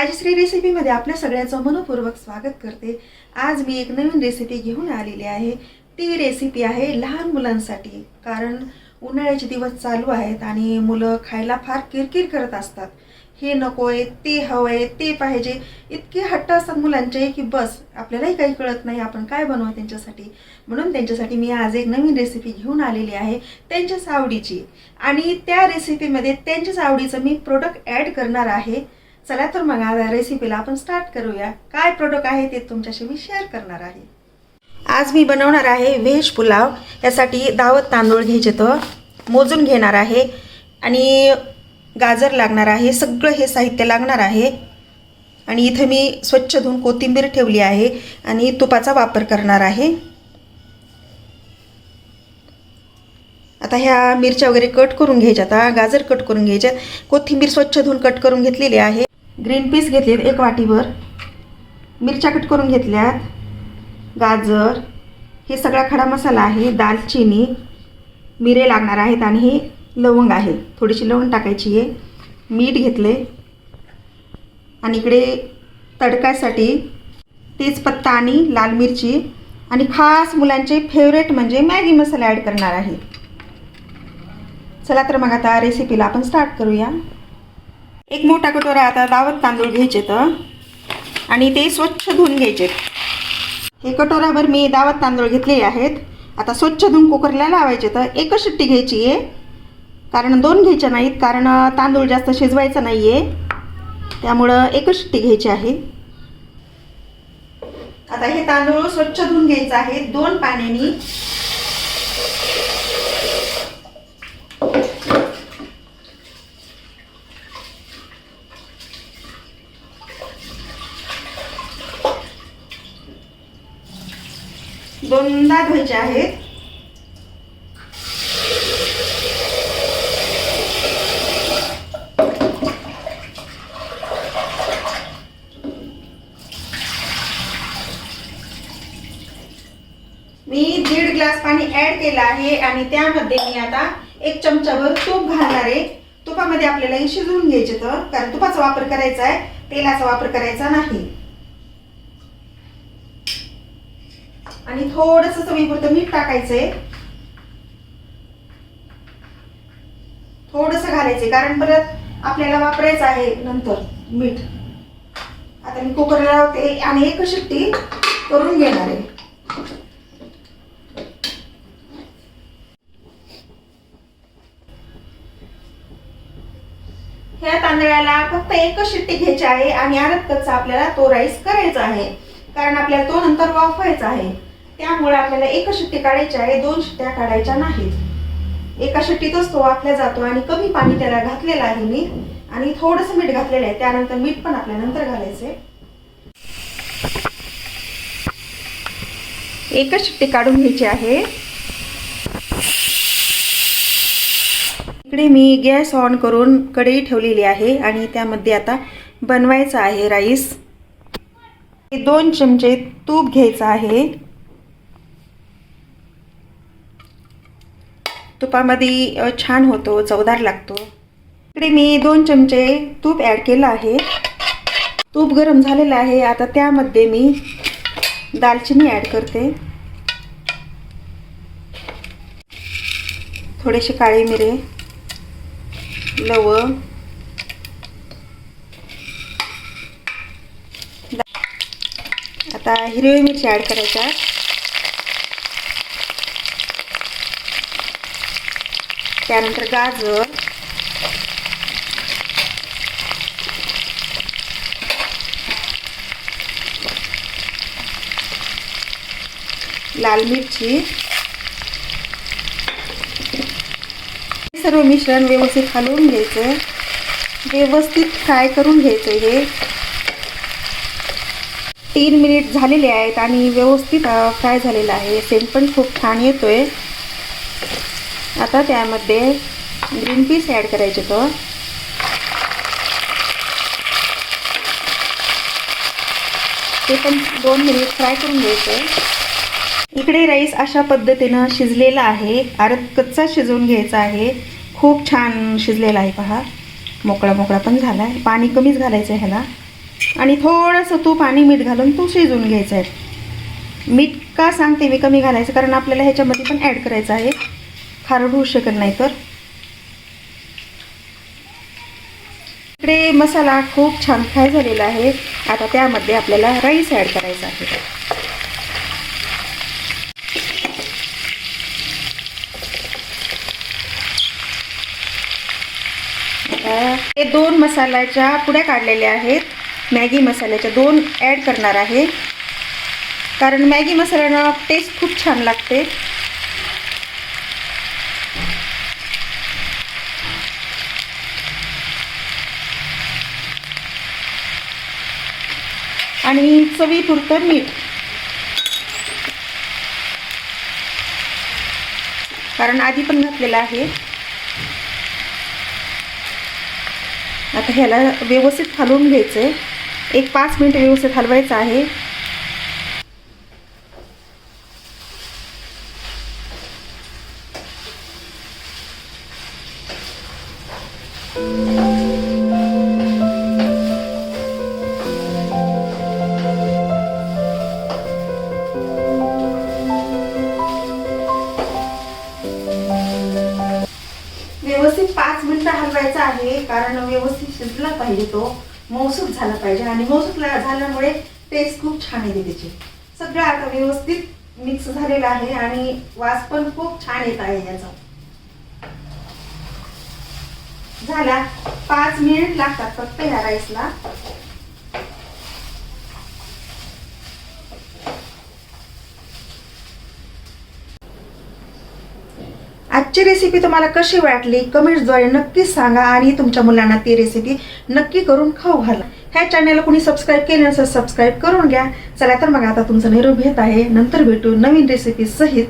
राजश्री रेसिपीमध्ये आपल्या सगळ्याचं मनपूर्वक स्वागत करते. आज मी एक नवीन रेसिपी घेऊन आलेली आहे. ती रेसिपी आहे लहान मुलांसाठी. कारण उन्हाळ्याचे दिवस चालू आहेत आणि मुलं खायला फार किरकिर करत असतात. हे नको आहे ते हवं आहे ते पाहिजे. इतके हट्ट असतात मुलांचे की बस आपल्यालाही काही कळत नाही आपण काय बनवू त्यांच्यासाठी. म्हणून त्यांच्यासाठी मी आज एक नवीन रेसिपी घेऊन आलेली आहे त्यांच्याच आवडीची. आणि त्या रेसिपीमध्ये त्यांच्याच आवडीचं मी प्रोडक्ट ॲड करणार आहे. चला तर मग आता रेसिपीला आपण स्टार्ट करूया. काय प्रोडक्ट आहे ते तुमच्याशी मी शेअर करणार आहे. आज मी बनवणार आहे व्हेज पुलाव. यासाठी दावत तांदूळ घ्यायचे तर मोजून घेणार आहे. आणि गाजर लागणार आहे. सगळं हे साहित्य लागणार आहे. आणि इथं मी स्वच्छ धुवून कोथिंबीर ठेवली आहे. आणि तुपाचा वापर करणार आहे. आता ह्या मिरच्या वगैरे कट करून घ्यायच्या आता गाजर कट करून घ्यायच्या कोथिंबीर स्वच्छ धुवून कट करून घेतलेली आहे. ग्रीन पीस घेतलेत एक वाटीभर. मिरच्या कट करून घेतल्यात. गाजर. हे सगळा खडा मसाला आहे. दालचिनी. मिरे लागणार आहेत आणि हे लवंग आहे. थोडीशी लवंग टाकायची आहे. मीठ घेतले. आणि इकडे तडकासाठी तेजपत्ता आणि लाल मिरची आणि खास मुलांचे फेवरेट म्हणजे मॅगी मसाला ॲड करणार आहे. चला तर मग आता रेसिपीला आपण स्टार्ट करूया. एक मोठा कटोरा आता दावत तांदूळ घ्यायचे तर आणि ते स्वच्छ धुवून घ्यायचे. हे कटोराभर मी दावत तांदूळ घेतलेले आहेत. आता स्वच्छ धुवून कुकरला लावायचे तर एकच शिट्टी घ्यायची आहे. कारण दोन घ्यायच्या नाहीत कारण तांदूळ जास्त शिजवायचा नाही आहे त्यामुळं एकच शिट्टी घ्यायची आहे. आता हे तांदूळ स्वच्छ धुवून घ्यायचं आहे. दोन पाण्याने. दोनदा धुवायचे आहेत. मी दीड ग्लास पाणी ऍड केलं आहे आणि त्यामध्ये मी आता एक चमचाभर तूप घालणार आहे. तुपामध्ये आपल्याला हे शिजवून घ्यायचे तर कारण तुपाचा वापर करायचा आहे तेलाचा वापर करायचा नाही. आणि थोडस चवीपुरतं मीठ टाकायचंय. थोडस घालायचंय कारण परत आपल्याला वापरायचं आहे नंतर मीठ. आता मी कुकरला लावते आणि एक शिट्टी करून घेणार आहे. ह्या तांदळाला फक्त एकच शिट्टी घ्यायची आहे आणि अर्ध कच्चा आपल्याला तो राईस करायचा आहे. कारण आपल्याला तो नंतर वाफवायचा आहे. त्यामुळे आपल्याला एक शिट्टी काढायची आहे दोन शिट्ट्या काढायच्या नाहीत. एका शिट्टीतच तो वाफला जातो आणि कमी पाणी त्याला घातलेलं आहे मी आणि थोडंसं मीठ घातलेलं आहे. त्यानंतर मीठ पण आपल्या नंतर घालायचंय. एकच शिट्टी काढून घ्यायची आहे. इकडे मी गॅस ऑन करून कढई ठेवलेली आहे आणि त्यामध्ये आता बनवायचा आहे राईस. दोन चमचे तूप घ्यायचं आहे. तुपामध्ये छान होतो चवदार लागतो. इकडे मी दोन चमचे तूप ॲड केलं आहे. तूप गरम झालेलं आहे. आता त्यामध्ये मी दालचिनी ॲड करते. थोडेसे काळे मिरे लवंग आता हिरवी मिरची ॲड करायच्या. त्यानंतर गाजर लाल मिरची सर्व मिश्रण व्यवस्थित हलवून घ्यायचं व्यवस्थित फ्राय करून घ्यायचं हे तीन मिनिट झालेले आहेत आणि व्यवस्थित फ्राय झालेलं आहे सेंट पण खूप छान येतोय आता त्यामध्ये ग्रीन पीस ॲड करायचे तो ते पण दोन मिनिट फ्राय करून घ्यायचं. इकडे राईस अशा पद्धतीनं शिजलेला आहे. अर्ध कच्चा शिजवून घ्यायचा आहे. खूप छान शिजलेला आहे पहा. मोकळा मोकळा पण झाला आहे पाणी कमीच घालायचं आहे ह्याला. आणि थोडंसं तूप आणि मीठ घालून तो शिजवून घ्यायचं आहे मीठ का सांगते मी कमी घालायचं? कारण आपल्याला ह्याच्यामध्ये पण ॲड करायचं आहे. खारड होऊ शकत नाही तर. इकडे मसाला खूप छान फ्राय झालेला आहे. आता त्यामध्ये आपल्याला राईस ॲड करायचा आहे. हे दोन मसाल्याच्या पुड्या काढलेल्या आहेत. मॅगी मसाल्याच्या दोन ॲड करणार आहे. कारण मॅगी मसाल्यानं टेस्ट खूप छान लागते. आणि चवीपुरतं मीठ. कारण आधी पण घातलेलं आहे. आता ह्याला व्यवस्थित हलवून घ्यायचं आहे एक पाच मिनिट व्यवस्थित हलवायचं आहे. व्यवस्थित पाच हलवायचा आहे कारण व्यवस्थित शिजला पाहिजे तो मौसूक झाला पाहिजे. आणि मौसूद झाल्यामुळे टेस्ट खूप छान येते त्याची. सगळं आता व्यवस्थित मिक्स झालेलं आहे आणि वास पण खूप छान येत आहे याचा. झाला. पाच मिनिट लागतात फक्त ह्या राईसला आजची रेसिपी तुम्हाला कशी वाटली? कमेंट्सद्वारे नक्कीच सांगा आणि तुमच्या मुलांना ती रेसिपी नक्की करून खाऊ घाला. ह्या चॅनलला कुणी सबस्क्राईब केले नसेल सबस्क्राईब करून घ्या. चला तर मग आता तुमचं निरोप घेत आहे. नंतर भेटू नवीन रेसिपी सहित.